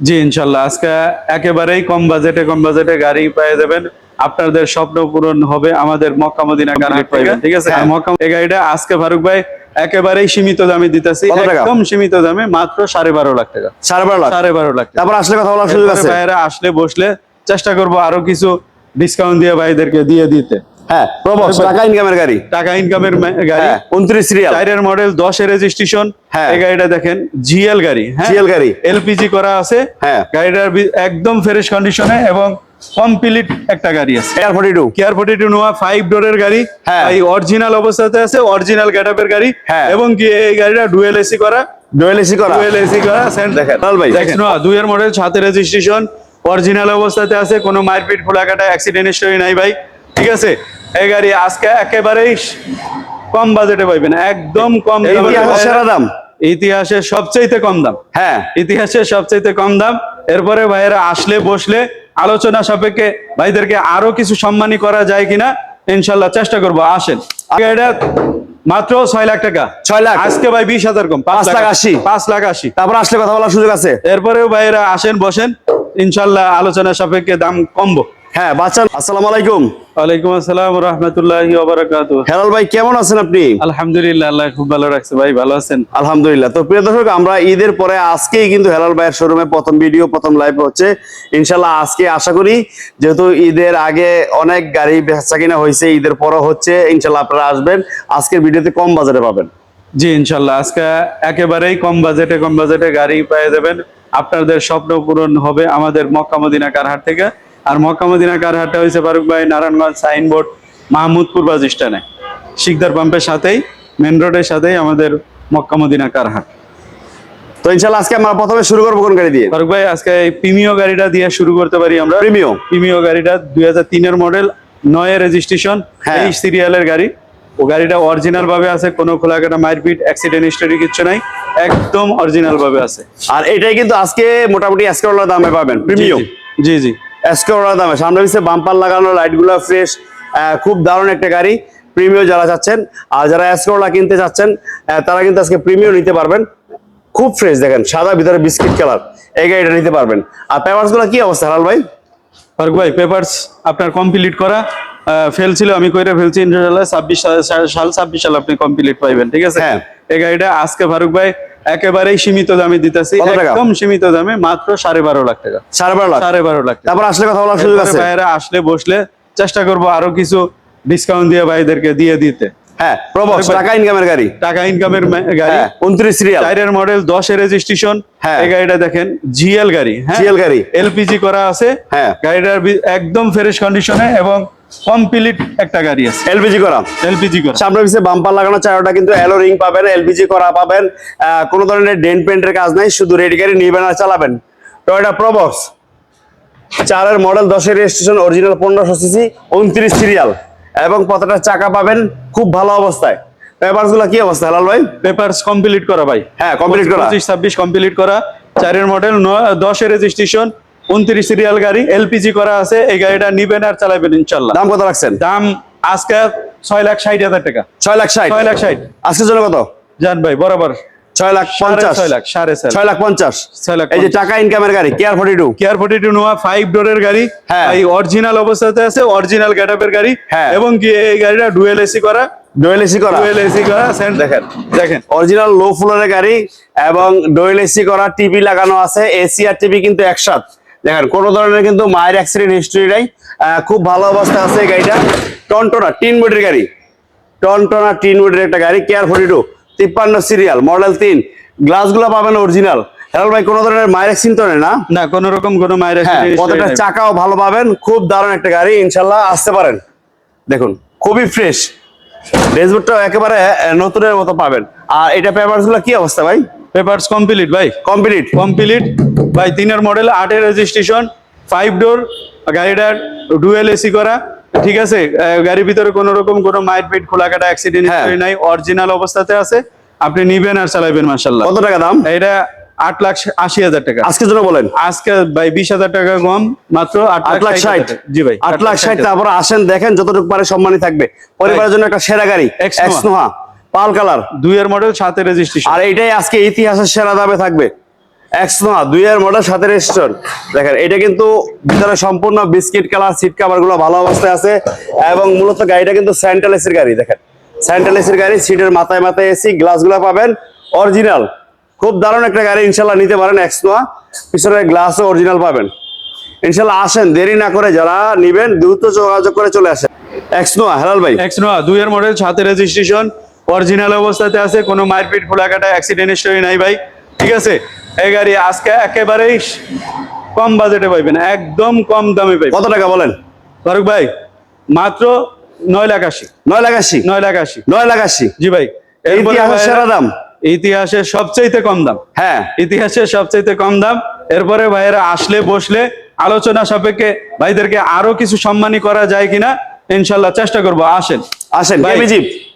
জি ইনশাল্লাহ। আজকে একেবারেই কম বাজেটে কম বাজেটে গাড়ি পেয়ে যাবেন। আপনাদের স্বপ্ন পূরণ হবে আমাদের মক্কা মদিনা গাড়ি পাইবেন ঠিক আছে? হ্যাঁ। মক্কা এই গাড়িটা আজকে ফারুক ভাই একেবারেই সীমিত দামে দিতেছি। একদম সীমিত দামে মাত্র সাড়ে বারো লাখ টাকা। সাড়ে বারো লাখ? সাড়ে বারো লাখ তারপর আসলে কথা বলার সুযোগ আছে? ভাইয়েরা আসলে বসলে চেষ্টা করব আরও কিছু ডিসকাউন্ট দিয়ে ভাইদেরকে দিয়ে দিতে। হ্যাঁ প্রবক্স টাকা ইনকামের গাড়ি। টাকা ইনকামের গাড়ি। হ্যাঁ সিরিয়াল মডেল রেজিস্ট্রেশন হ্যাঁ। এই গাড়িটা দেখেন জিএল গাড়ি হ্যাঁ? জিএল গাড়ি। এলপিজি করা আছে। হ্যাঁ। গাড়িটার একদম ফ্রেশ কন্ডিশনে এবং কমপ্লিট একটা গাড়ি আছে। Forty two K R forty two Noah five ডোরের গাড়ি। হ্যাঁ। এই অরিজিনাল অবস্থাতে আছে অরিজিনাল গেটআপের গাড়ি। হ্যাঁ। এবং কি এই গাড়িটা ডুয়েল এসি করা? ডুয়েল এসি করা। ডুয়েল এসি করা দেখেন, লাল ভাই, দেখেন। দুইয়ের মডেল সাথে রেজিস্ট্রেশন অরিজিনাল অবস্থাতে আছে কোনো মারপিট খোলাকাটা অ্যাক্সিডেন্ট হিস্টোরি নাই ভাই। ঠিক আছে? এই গাড়ি আজকে একেবারেই কম বাজেটে পাইবেন একদম কম সেরা দাম। ইতিহাসের সবচাইতে কম দাম। হ্যাঁ। ইতিহাসের সবচাইতে কম দাম। এরপরে ভাইয়েরা আসলে বসলে আলোচনা সাপেক্ষে ভাইদেরকে আরও কিছু সম্মানী করা যায় কিনা ইনশাল্লাহ চেষ্টা করব। আসেন। এটা মাত্র ছয় লাখ টাকা। ছয় লাখ। আজকে ভাই বিশ হাজার কম পাঁচ লাখ আশি। পাঁচ লাখ আশি। তারপর আসলে কথা বলার সুযোগ আছে। এরপরেও ভাইয়েরা আসেন বসেন। ইনশাল্লাহ আলোচনা সাপেক্ষে দাম কমবো। হ্যাঁ বাচ্চা আসসালামু আলাইকুম। ওয়ালাইকুম আসসালাম রহমতুল্লাহি ওবরাকাত হেলাল ভাই কেমন আছেন আপনি? আলহামদুলিল্লাহ আল্লাহ খুব ভালো রাখছে। ভাই ভালো আছেন? আলহামদুলিল্লাহ। তো প্রিয় দর্শক আমরা ঈদের পরে আজকেই কিন্তু হেলাল ভাইয়ের শোরুমে প্রথম ভিডিও প্রথম লাইভ হচ্ছে। ইনশাল্লাহ আজকে আশা করি যেহেতু ঈদের আগে অনেক গাড়ি বেচা কিনা হয়েছে ঈদের পরও হচ্ছে ইনশাল্লাহ আপনারা আসবেন। আজকের ভিডিওতে কম বাজারে পাবেন। জি ইনশাল্লাহ আজকে একেবারেই কম বাজেটে কম বাজেটে গাড়ি পেয়ে যাবেন। আপনাদের স্বপ্ন পূরণ হবে আমাদের মক্কা মদিনা কারহাট থেকে। আর মক্কা মদিনা কারহাটটা হয়েছে? ফারুক ভাই নারায়ণগঞ্জ সাইনবোর্ড মাহমুদপুর বাস স্ট্যান্ডে। শিকদার পাম্পের সাথেই মেন রোডের সাথেই আমাদের মক্কা মদিনা কারহাট তো ইনশাল্লাহ আজকে আমরা প্রথমে শুরু করব কোন গাড়ি দিয়ে? ফারুক ভাই আজকে এই প্রিমিও গাড়িটা দিয়ে শুরু করতে পারি আমরা। প্রিমিও প্রিমিও গাড়িটা দুই হাজার তিনের মডেল নয় রেজিস্ট্রেশন হ্যাঁ। এই সিরিয়ালের গাড়ি। ও গাড়িটা অরিজিনাল ভাবে আছে কোনো খোলাকাটা মারপিট অ্যাক্সিডেন্ট হিস্টোরি কিছু নাই একদম অরিজিনাল ভাবে আছে। আর এটাই কিন্তু আজকে মোটামুটি এসকারওয়ালার দামে পাবেন প্রিমিও জি জি। এসকারওয়ালার দামে। সামনে পিছিয়ে বাম্পার লাগানো লাইটগুলো ফ্রেশ খুব দারুণ একটা গাড়ি। প্রিমিও যারা চাচ্ছেন আর যারা এসকারওয়ালা কিনতে চাচ্ছেন তারা কিন্তু আজকে প্রিমিও নিতে পারবেন। খুব ফ্রেশ দেখেন সাদা ভিতরে বিস্কিট কালার এই গাড়িটা নিতে পারবেন। আর পেপারসগুলো কি অবস্থা হালাল ভাই? ফারুক ভাই পেপারস আপনার কমপ্লিট করা ফেল ছিল আমি কইরা ফেলছি ইনশাআল্লাহ ছাব্বিশ সাল ছাব্বিশ সাল আপনি কমপ্লিট পাইবেন ঠিক আছে? হ্যাঁ। এই গাড়িটা আজকে ফারুক ভাই একেবারেই সীমিত দামে দিতেছি। একদম সীমিত দামে মাত্র সাড়ে বারো লাখ টাকা। সাড়ে বারো লাখ? সাড়ে বারো লাখ তারপর আসলে কথা বলার সুযোগ আছে? ভাইয়েরা আসলে বসলে চেষ্টা করব আরও কিছু ডিসকাউন্ট দিয়ে ভাইদেরকে দিয়ে দিতে। হ্যাঁ প্রবক্স টাকা ইনকামের গাড়ি। টাকা ইনকামের গাড়ি। হ্যাঁ উনত্রিশ সিরিয়াল চারের মডেল দশের রেজিস্ট্রেশন হ্যাঁ। এই গাড়িটা দেখেন জিএল গাড়ি হ্যাঁ? GL গাড়ি। এলপিজি করা আছে। হ্যাঁ। গাড়িটার একদম ফ্রেশ কন্ডিশনে এবং কমপ্লিট একটা গাড়ি আছে। এলপিজি করা। এলপিজি করা। সামনে পিছিয়ে বাম্পার লাগানো চারোটা কিন্তু অ্যালো রিং পাবেন এলপিজি করা পাবেন। কোনো ধরনের ডেন্ট পেন্টের কাজ নাই শুধু রেডি গাড়ি নিবেন আর চালাবেন। টয়টা প্রবক্স চারের মডেল দশের রেজিস্ট্রেশন অরিজিনাল পনেরোশো সিসি উনত্রিশ সিরিয়াল এবং প্রত্যেকটা চাকা পাবেন খুব ভালো অবস্থায়। পেপারসগুলো কি অবস্থা লাল ভাই? পেপারস কমপ্লিট করা ভাই। হ্যাঁ, কমপ্লিট করা। পঁচিশ ছাব্বিশ কমপ্লিট করা। চারের মডেল দশের রেজিস্ট্রেশন উনত্রিশ সিরিয়াল গাড়ি এলপিজি করা আছে এই গাড়িটা নিবেন আর চালাবেন ইনশাল্লাহ। দাম কত রাখছেন? দাম আজকে ছয় লাখ ষাট হাজার টাকা। ছয় লাখ ষাট? ছয় লাখ ষাট। আজকের জন্য কত? জান ভাই বরাবর ছয় লাখ পঞ্চাশ। ছয় লাখ সাড়ে ছয় লাখ। পঞ্চাশ। ছয় লাখ এই যে টাকা ইনকামের গাড়ি K R forty two K R forty two Noah five ডোরের গাড়ি হ্যাঁ। এই অরিজিনাল অবস্থাতে আছে অরিজিনাল গেটআপের গাড়ি হ্যাঁ। এবং কি এই গাড়িটা ডুয়েল এসি করা? ডোয়েল এসি করা। ডুয়েল এসি করা সেন- দেখেন। দেখেন। অরিজিনাল লো ফ্লোরের গাড়ি এবং ডোয়েল এসি করা টিভি লাগানো আছে এসি আর টিভি কিন্তু একসাথ। দেখেন কোনো ধরনের কিন্তু মায়ের অ্যাক্সিডেন্ট হিস্ট্রি নাই। খুব ভালো অবস্থা আছে এই গাড়িটা। টনটনা তিন বডির গাড়ি। টনটনা তিন বডির একটা গাড়ি কেয়ার ফোর্টি টু তিপ্পান্ন সিরিয়াল মডেল তিন। গ্লাসগুলো পাবেন অরিজিনাল হেলাল ভাই কোনো ধরনের মায়ের অ্যাক্সিডেন্ট না? না কোন রকম কোন মায়ের হ্যাঁ কতটা চাকাও ভালো পাবেন খুব দারুণ একটা গাড়ি ইনশাল্লাহ আসতে পারেন। দেখুন খুবই ফ্রেশ ড্যাশবোর্ডটাও একেবারে নতুনের মতো পাবেন। আর এটা পেপারসগুলো কি অবস্থা ভাই? পেপারস কমপ্লিট ভাই। কমপ্লিট কমপ্লিট ভাই তিনের মডেল আটের রেজিস্ট্রেশন ফাইভ ডোর গাড়িটার ডুয়েল এসি করা ঠিক আছে? গাড়ির ভিতরে কোনো রকম কোনো মাইট পিট খোলাকাটা অ্যাক্সিডেন্ট হ্যাঁ। নাই অরিজিনাল অবস্থাতে আছে। আপনি নিবেন আর চালাবেন মাসাল্লাহ কত টাকা দাম? এটা আট লাখ আশি হাজার টাকা। আজকের জন্য বলেন। আজকে ভাই বিশ হাজার টাকা কম মাত্র আট লাখ ষাট জি ভাই আট লাখ ষাট তারপর আসেন দেখেন যতটুকু পারে সম্মানই থাকবে। পরিবারের জন্য একটা সেরা গাড়ি। X Noah pearl colour. দুইয়ের মডেল সাতের রেজিস্ট্রেশন আর এইটাই আজকে ইতিহাসের সেরা দামে থাকবে। এক্সনোয়া দুই এর মডেল দেখেন, এটা কিন্তু ভিতরে সম্পূর্ণ বিস্কিট সিট ভালো অবস্থায় আছে। এবং মূলত গাড়িটা কিন্তু গাড়ি, দেখেন। গাড়ি, সিটের মাথায় মাথায় এসি পাবেন। অরিজিনাল। খুব দারুণ একটা গাড়ি ইনশাল্লাহ নিতে পারেন এক্সনোয়া পিছনের গ্লাসও অরিজিনাল পাবেন। ইনশাল্লাহ আসেন, দেরি না করে যারা নিবেন, দ্রুত যোগাযোগ করে চলে আসেন। এক্সনোয়া হেলাল ভাই। এক্সনোয়া দুইয়ের মডেল সাথে রেজিস্ট্রেশন। অরিজিনাল অবস্থাতে আছে, কোনো মারপিট খোলাকাটা অ্যাক্সিডেন্ট হিস্টোরি নাই ভাই। ঠিক আছে? এই গাড়ি আজকে একেবারেই কম বাজেটে পাইবেন একদম কম দামে পাইবেন। কত টাকা বলেন? ফারুক ভাই মাত্র নয় লাখ আশি। নয় লাখ আশি? নয় লাখ আশি। নয় লাখ আশি? জি ভাই ইতিহাসের সেরা দাম। ইতিহাসের সবচাইতে কম দাম। হ্যাঁ। ইতিহাসের সবচাইতে কম দাম। এরপরে ভাইয়েরা আসলে বসলে আলোচনা সাপেক্ষে ভাইদেরকে আরও কিছু সম্মানী করা যায় কিনা ইনশাল্লাহ চেষ্টা করব। আসেন। আসেন ভাই,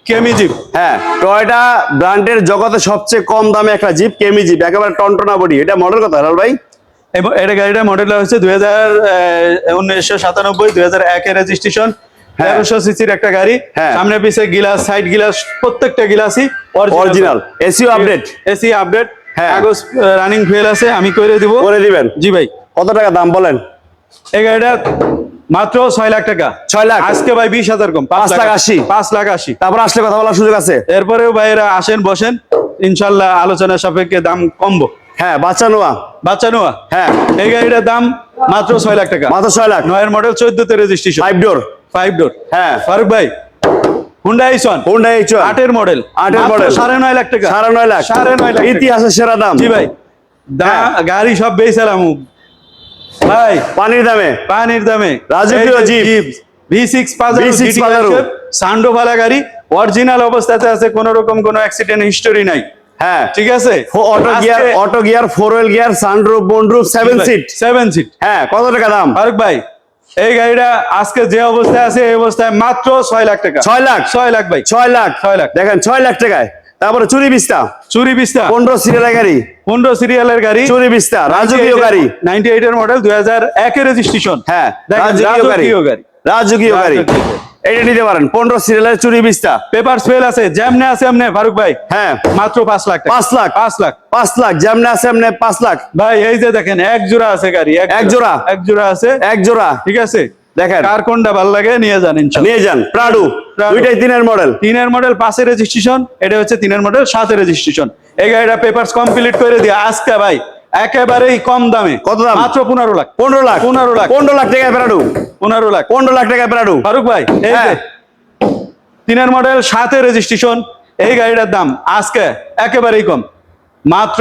কেমি জিপ? হ্যাঁ টয়টা ব্র্যান্ডের জগতে সবচেয়ে কম দামে একটা জিপ কেমি জিপ একেবারে টনটনা বডি। এটা মডেল কত হেলাল ভাই? এবং এটা গাড়িটা মডেল হচ্ছে দুই হাজার উনিশশো সাতানব্বই দুই হাজার একের রেজিস্ট্রেশন তেরোশো সিসির একটা গাড়ি। হ্যাঁ। সামনে পিছে গিলাস সাইড গিলাস প্রত্যেকটা গিলাসই অরিজিনাল এসিও আপডেট এসি আপডেট হ্যাঁ। কাগজ রানিং ফেল আছে আমি করে দিব। করে দিবেন। জি ভাই। কত টাকা দাম বলেন? এই গাড়িটা মাত্র ছয় লাখ টাকা। ছয় লাখ? আজকে ভাই বিশ হাজার কম পাঁচ লাখ আশি। পাঁচ লাখ আশি। তারপর আসলে কথা বলার সুযোগ আছে? এরপরেও ভাইয়েরা আসেন বসেন। ইনশাল্লাহ আলোচনা সাপেক্ষে দাম কমবো। হ্যাঁ বাচ্চা নোয়া। বাচ্চা নোয়া? হ্যাঁ। এই গাড়িটার দাম মাত্র ছয় লাখ টাকা। মাত্র ছয় লাখ? নয়ের মডেল চোদ্দ চোদ্দতে registration five door five door হ্যাঁ। ফারুক ভাই হুন্ডা আটের মডেল আটের model। সাড়ে নয় লাখ টাকা। সাড়ে নয় লাখ। সাড়ে নয় লাখ ইতিহাসের সেরা দাম। জি ভাই। হ্যাঁ। গাড়ি সব বেচালাম। ভাই পানির দামে। পানির দামে। রাজকীয় jeep. V six V6 Pajero. সান্ডো ভালা গাড়ি অরিজিনাল অবস্থাতে আছে কোন রকম কোনো অ্যাক্সিডেন্ট হিস্টোরি নাই। হ্যাঁ। ঠিক আছে? Auto gear auto gear four wheel gear sunroof বনরুফ seven seat seven seat হ্যাঁ কত টাকা দাম? ফারুক ভাই এই গাড়িটা আজকে যে অবস্থায় আছে এই অবস্থায় মাত্র ছয় লাখ টাকা। ছয় লাখ? ছয় লাখ ভাই। ছয় লাখ। ছয় লাখ। দেখেন ছয় লাখ টাকায়। তারপরে চুরি বিস্তা। চুরি বিস্তা। পনেরো সিরিয়ালের গাড়ি। পনেরো সিরিয়ালের গাড়ি। চুরি বিস্তা রাজকীয় গাড়ি। নাইনটি এইট এর মডেল দুই হাজার একের রেজিস্ট্রেশন হ্যাঁ রাজকীয় গাড়ি। রাজকীয় গাড়ি। এটা নিতে পারেন পনেরো সিরিয়ালের চুরি বিস্তা। পেপার স্পেল আছে যেমনে আছে এমনে ফারুক ভাই। হ্যাঁ। মাত্র পাঁচ লাখ পাঁচ লাখ। পাঁচ লাখ। পাঁচ লাখ যেমন আছে এমনি পাঁচ লাখ। ভাই এই যে দেখেন এক জোড়া আছে গাড়ি এক জোড়া? এক জোড়া আছে। এক জোড়া। ঠিক আছে? দেখেন। কার কোনটা ভালো লাগে নিয়ে যান নিয়ে যান প্রাডু। দুইটাই তিনের মডেল তিনের মডেল পাঁচের রেজিস্ট্রেশন এটা হচ্ছে তিনের মডেল সাতের রেজিস্ট্রেশন এই গাড়িটা পেপারস কমপ্লিট করে দিয়ে আজকে ভাই একেবারেই কম দামে। কত দাম? মাত্র পনেরো লাখ। পনেরো লাখ। পনেরো লাখ। পনেরো লাখ টাকায় প্রাডু। পনেরো লাখ। পনেরো লাখ টাকায় প্রাডু। ফারুক ভাই এই হ্যাঁ। তিনের মডেল সাতের রেজিস্ট্রেশন এই গাড়িটার দাম আজকে একেবারেই কম। মাত্র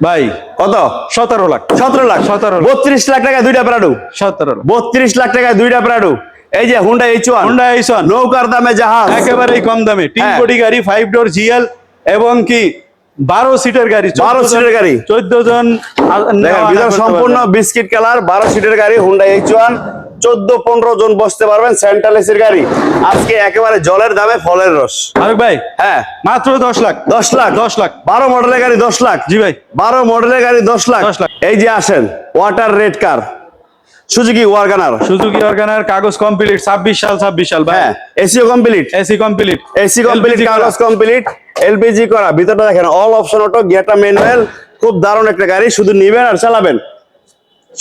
ভাই কত? সতেরো লাখ। সতেরো লাখ? সতেরো বত্রিশ লাখ টাকায় দুইটা প্রাডু? সতেরো বত্রিশ লাখ টাকায় দুইটা প্রাডু? এই যে Honda H one Honda H one নৌকার দামে জাহাজ। একেবারেই কম দামে। তিন হ্যাঁ। কোটি গাড়ি ফাইভ ডোর জিএল এবং কি বারো সিটের গাড়ি 12 সিটের গাড়ি। চোদ্দ জন সম্পূর্ণ বিস্কিট কালার বারো সিটের গাড়ি হুন্ডা এইচ ওয়ান চোদ্দ পনেরো জন বসতে পারবেন সেন্ট্রাল এসির গাড়ি। আজকে একেবারে জলের দামে ফলের রস। ফারুক ভাই হ্যাঁ। মাত্র দশ লাখ। দশ লাখ। দশ লাখ। বারো মডেলের গাড়ি দশ লাখ। জি ভাই। বারো মডেলের গাড়ি দশ লাখ। 10 লাখ। এই যে আসেন water red car Suzuki Wagon R Suzuki কাগজ কমপ্লিট ছাব্বিশ সাল ছাব্বিশ সাল হ্যাঁ SEO complete AC complete AC complete কাগজ কমপ্লিট এলপিজি করা। ভিতরটা দেখেন অল অপশন অটো গিয়ারটা ম্যানুয়াল খুব দারুণ একটা গাড়ি শুধু নিবেন আর চালাবেন।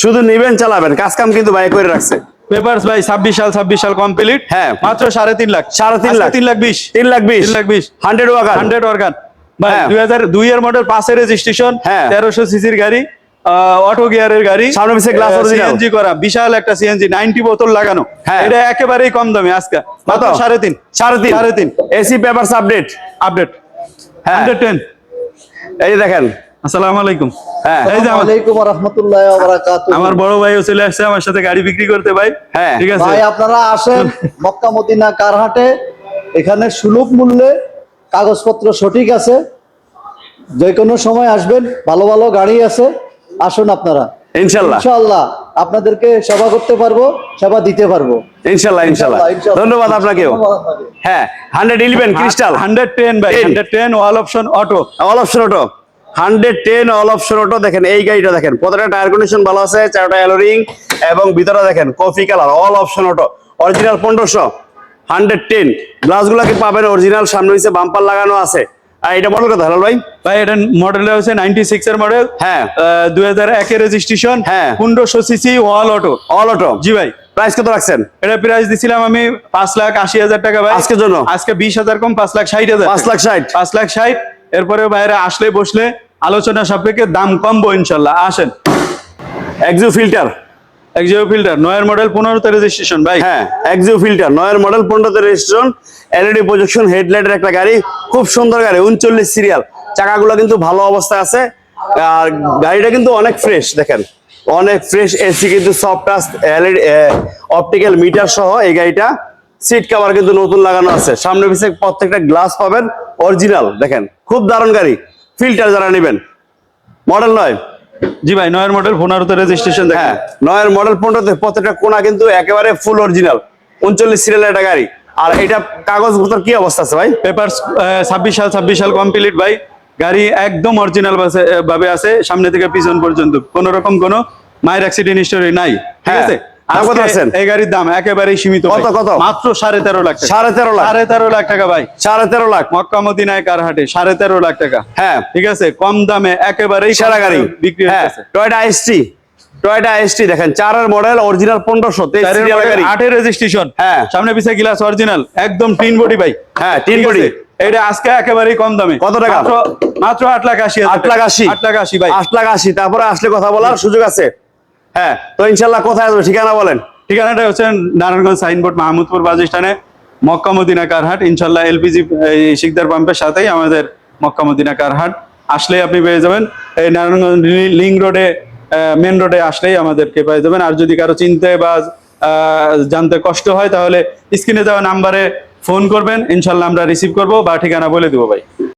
শুধু নিবেন চালাবেন। কাজ কাম কিন্তু বাইক করে রাখছে। পেপারস ভাই ছাব্বিশ সাল ছাব্বিশ সাল কমপ্লিট হ্যাঁ। মাত্র সাড়ে তিন লাখ। সাড়ে তিন লাখ। তিন লাখ বিশ। তিন লাখ বিশ। তিন লাখ বিশ। হান্ড্রেড ওয়াগান হান্ড্রেড ওয়ার্কার ভাই হ্যাঁ। দুই হাজার দুই এর মডেল পাঁচের রেজিস্ট্রেশন হ্যাঁ। তেরোশো সিসির গাড়ি অটো গিয়ারের গাড়ি সামনে পিছে original। সিএনজি করা। বিশাল একটা সিএনজি নাইনটি বোতল লাগানো। হ্যাঁ। এটা একেবারেই কম দামে আজকে। মাত্র কত? সাড়ে তিন। সাড়ে তিন। সাড়ে তিন। এসি পেপারস আপডেট আপডেট হ্যাঁ। হান্ড্রেড টেন এই দেখেন আসসালামু আলাইকুম। হ্যাঁ। এই যে আমার- ওয়ালাইকুম রহমতুল্লাহ বারাকাতুহু। আমার বড় ভাইও চলে আসছে আমার সাথে গাড়ি বিক্রি করতে ভাই। হ্যাঁ। ঠিক আছে? ভাই আপনারা আসেন মক্কা মদিনা কারহাটে। এখানে সুলভ মূল্যে কাগজপত্র সঠিক আছে। যে কোনো সময় আসবেন ভালো ভালো গাড়ি আছে। আসুন আপনারা। ইনশাল্লাহ ইনশাআল্লাহ আপনাদেরকে সেবা করতে পারব সেবা দিতে পারব। ইনশাল্লাহ ইনশাল্লাহ ইনশাআল্লাহ। ধন্যবাদ আপনাকেও। আপনাকে। হ্যাঁ hundred eleven crystal hundred ten ভাই 10 hundred ten all option auto all option auto hundred ten all option auto দেখেন এই গাড়িটা দেখেন প্রত্যেকটা টায়ার কন্ডিশন ভালো আছে চারটা অ্যালোরিং এবং ভিতরে দেখেন coffee colour all option auto original পনেরোশো হান্ড্রেড টেন গ্লাসগুলো কি পাবেন? অরিজিনাল সামনে নিচে বাম্পার লাগানো আছে। আর এটা মডেল কত ভাই? ভাই এটা মডেল হচ্ছে নাইনটি সিক্স এর মডেল হ্যাঁ। দুই হাজার একের রেজিস্ট্রেশন হ্যাঁ। পনেরোশো CC all auto all auto জি ভাই। প্রাইস কত রাখছেন? এটা প্রাইস দিছিলাম আমি পাঁচ লাখ আশি হাজার টাকা ভাই। আজকের জন্য? আজকে বিশ হাজার কম পাঁচ লাখ ষাট হাজার। পাঁচ লাখ ষাট। পাঁচ লাখ ষাট। এরপরে বাইরে আসলে বসলে আলোচনা সাপেক্ষে দাম কমবো ইনশাল্লাহ। আসেন। এক্সিও ফিল্টার একজিও ফিল্টার নয়ের মডেল পনেরোতে রেজিস্ট্রেশন ভাই। হ্যাঁ এক্সিও ফিল্টার নয়ের মডেল পনেরোতে রেজিস্ট্রেশন এলইডি প্রজেকশন হেডলাইটের একটা গাড়ি, খুব সুন্দর গাড়ি, উনচল্লিশ সিরিয়াল চাকাগুলো কিন্তু ভালো অবস্থায় আছে। আর গাড়িটা কিন্তু অনেক ফ্রেশ দেখেন। অনেক ফ্রেশ এসি কিন্তু soft touch LED optical meter সহ এই গাড়িটা। সিট কভার কিন্তু নতুন লাগানো আছে। সামনে পিছিয়ে প্রত্যেকটা গ্লাস পাবেন অরিজিনাল দেখেন। খুব দারুণ গাড়ি। ফিল্টার যারা নেবেন। মডেল নয়। জি ভাই নয়ের মডেল পনেরোতে রেজিস্ট্রেশন হ্যাঁ নয়ের মডেল পনেরোতে প্রত্যেকটা কোনা কিন্তু একেবারে ফুল অরিজিনাল উনচল্লিশ সিরিয়ালের একটা গাড়ি। আর এটা কাগজপত্র কি অবস্থা আছে ভাই? পেপার ছাব্বিশ সাল ছাব্বিশ সাল কমপ্লিট ভাই। গাড়ি একদম অরিজিনাল ভাবে আছে। সামনে থেকে পিছন পর্যন্ত। কোন রকম কোন মায়ের অ্যাক্সিডেন্ট হিস্টোরি নাই। ঠিক হ্যাঁ। আছে? দাম কত আজকে রাখছেন? এই গাড়ির দাম একেবারেই সীমিত কত, কত? মাত্র সাড়ে তেরো লাখ টাকা। সাড়ে তেরো লাখ। সাড়ে তেরো লাখ টাকা ভাই। সাড়ে তেরো লাখ। মক্কা মদিনায় কারহাটে সাড়ে তেরো লাখ টাকা। হ্যাঁ। ঠিক আছে? কম দামে একেবারেই কম সেরা গাড়ি। দামে বিক্রি হ্যাঁ। হচ্ছে টয়টা আইএসটি দেখেন চারের মডেল অরিজিনাল পনেরোশো আটের রেজিস্ট্রেশন হ্যাঁ। সামনে পিছিয়ে গ্লাস অরিজিনাল একদম টিন বডি ভাই। হ্যাঁ, body। আছে? এটা আজকে একেবারেই কম দামে। কত টাকা? মাত্র আট লাখ আশি আট লাখ আশি। আট লাখ আশি ভাই। আট লাখ আশি। তারপরে আসলে কথা বলার সুযোগ আছে। হ্যাঁ তো ইনশাল্লাহ কোথায় আসবে? ঠিকানা বলেন। ঠিকানাটা হচ্ছে নারায়ণগঞ্জ সাইনবোর্ড মাহমুদপুর বাস স্ট্যান্ডে, মক্কা মদিনা কারহাট। ইনশাল্লাহ এলপিজি শিকদার পাম্পের সাথেই আমাদের মক্কা মদিনা কারহাট। আসলেই আপনি পেয়ে যাবেন। এই নারায়ণগঞ্জ লিং রোডে মেন রোডে আসলেই আমাদেরকে পেয়ে যাবেন। আর যদি কারও চিনতে বা জানতে কষ্ট হয়, তাহলে স্ক্রিনে দেওয়া নাম্বারে ফোন করবেন। ইনশাল্লাহ আমরা রিসিভ করব বা ঠিকানা বলে দেবো ভাই।